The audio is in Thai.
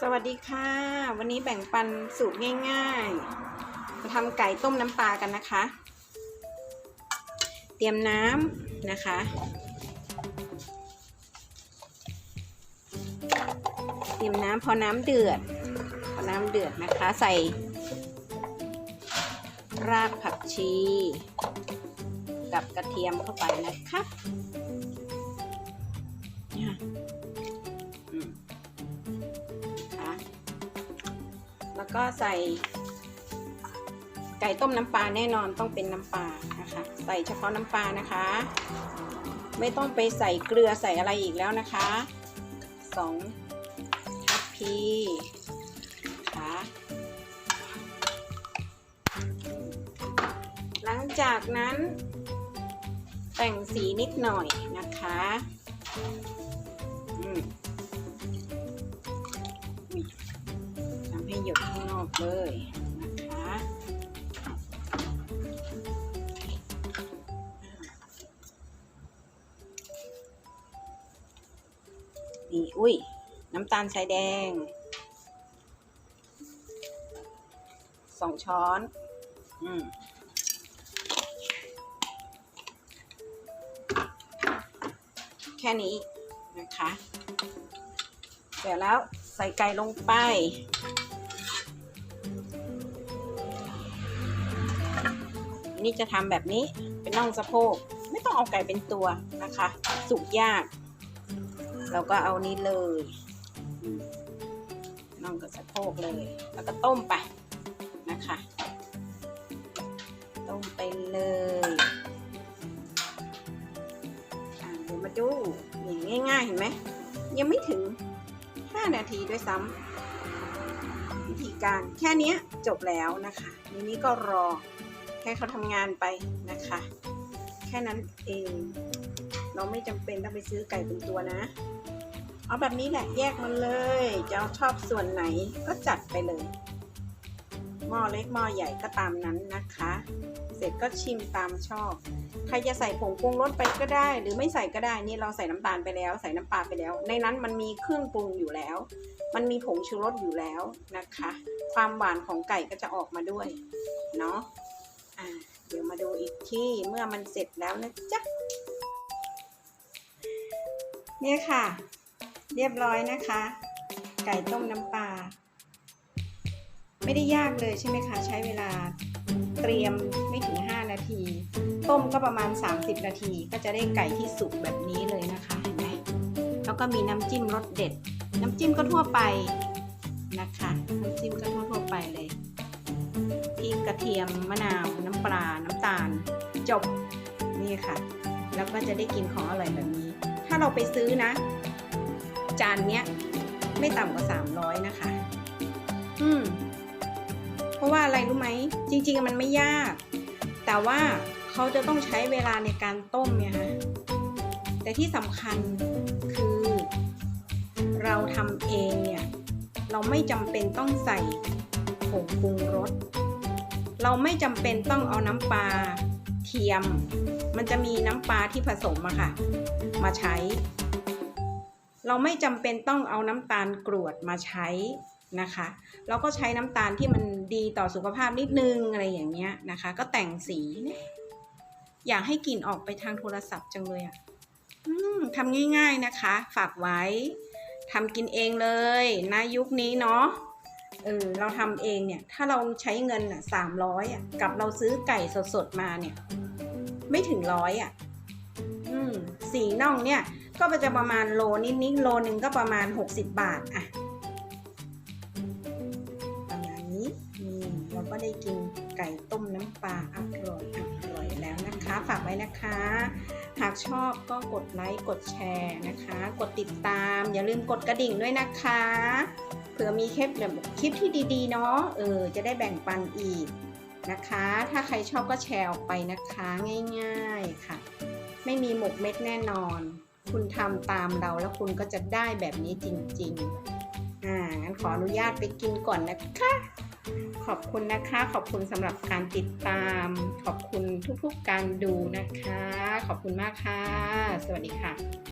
สวัสดีค่ะ วันนี้แบ่งปันสูตรง่ายๆมาทำไก่ต้มน้ำปลากันนะคะ เตรียมน้ำนะคะ เตรียมน้ำพอน้ำเดือด พอน้ำเดือดนะคะใส่ รากผักชี กับกระเทียมเข้าไปนะคะ ก็ใส่ ไก่ต้มน้ำปลาแน่นอนต้องเป็นน้ำปลานะคะ ใส่เฉพาะน้ำปลานะคะ ไม่ต้องไปใส่เกลือใส่อะไรอีกแล้วนะคะสองทัพพีนะคะหลังจากนั้น แต่งสีนิดหน่อยนะคะอืม ให้หยดข้างนอกเลยนะคะนี่อุ้ย น้ำตาลทรายแดงสองช้อน อืมแค่นี้นะคะ เสร็จแล้วใส่ไก่ลงไป นี่จะทำแบบนี้เป็นน่องสะโพก ไม่ต้องเอาไก่เป็นตัวนะคะ สุกยาก เราก็เอานี้เลยน่องกับสะโพกเลย แล้วก็ต้มไปนะคะ ต้มไปเลยอะเดี๋ยวมาดูนี่ง่ายๆเห็นไหมยังไม่ถึง 5 นาทีด้วยซ้ำวิธีการแค่นี้จบแล้วนะคะทีนี้ก็รอ ให้เขาทำงานไปนะคะ แค่นั้นเองเราไม่จำเป็นต้องไปซื้อไก่เป็นตัวนะ เอาแบบนี้แหละแยกมันเลย จะเอาชอบส่วนไหนก็จัดไปเลยหม้อเล็กหม้อใหญ่ก็ตามนั้นนะคะ เสร็จก็ชิมตามชอบ ใครจะใส่ผงปรุงรสไปก็ได้ หรือไม่ใส่ก็ได้นี่เราใส่น้ำตาลไปแล้ว ใส่น้ำปลาไปแล้ว ในนั้นมันมีเครื่องปรุงอยู่แล้ว มันมีผงชูรสอยู่แล้วนะคะ ความหวานของไก่ก็จะออกมาด้วยเนาะ อ่าเดี๋ยวมาดูอีกที่เมื่อมันเสร็จแล้วนะจ๊ะเนี่ยค่ะ เรียบร้อยนะคะ ไก่ต้มน้ำปลาไม่ได้ยากเลยใช่ไหมคะ ใช้เวลาเตรียมไม่ถึง 5 นาที ต้มก็ประมาณ 30 นาที ก็จะได้ไก่ที่สุกแบบนี้เลยนะคะเห็นไหมแล้วก็มีน้ำจิ้มรสเด็ด น้ำจิ้มก็ทั่วไปนะคะ น้ำจิ้มก็ ริกระเทียมมะนาว น้ำปลา น้ำตาล จบนี่ค่ะ แล้วก็จะได้กินของอร่อยแบบนี้ ถ้าเราไปซื้อนะ จานเนี้ยไม่ต่ำกว่า 300 นะคะ อืม เพราะว่าอะไรรู้ไหม จริง ๆ มันไม่ยาก แต่ว่าเขาจะต้องใช้เวลาในการต้มเนี่ยฮะแต่ที่สำคัญคือ เราทำเองเนี่ย เราไม่จำเป็นต้องใส่ผงปรุงรส เราไม่จำเป็นต้องเอาน้ำปลาเทียม มันจะมีน้ำปลาที่ผสมอะค่ะ มาใช้ เราไม่จำเป็นต้องเอาน้ำตาลกรวดมาใช้นะคะ เราก็ใช้น้ำตาลที่มันดีต่อสุขภาพนิดนึงอะไรอย่างเงี้ยนะคะ ก็แต่งสีอยากให้กลิ่นออกไปทางโทรศัพท์จังเลยอะ่ะอืมทำง่ายๆนะคะ ฝากไว้ทำกินเองเลยนะยุคนี้เนาะ เออเราทำเองเนี่ย ถ้าเราใช้เงินอะสามร้อยอะกับเราซื้อไก่สดๆมาเนี่ย ไม่ถึงร้อยอะ อืมสีน่องเนี่ย ก็จะประมาณโลนิดๆโลหนึ่งก็ประมาณ60บบาทอะประมาณนี้นี่เราก็ได้กินไก่ต้มน้ำปลาอร่อยอร่อยแล้วนะคะ ฝากไว้นะคะ หากชอบก็กดไลค์กดแชร์นะคะ กดติดตาม อย่าลืมกดกระดิ่งด้วยนะคะ เผื่อมีคลิปแบบคลิปที่ดีๆเนาะเออจะได้แบ่งปันอีกนะคะ ถ้าใครชอบก็แชร์ออกไปนะคะง่ายๆค่ะ ไม่มีหมกเม็ดแน่นอน คุณทำตามเราแล้วคุณก็จะได้แบบนี้จริงๆอ่างั้นขออนุญาตไปกินก่อนนะคะ ขอบคุณนะคะ ขอบคุณสำหรับการติดตาม ขอบคุณทุกๆการดูนะคะ ขอบคุณมากค่ะ สวัสดีค่ะ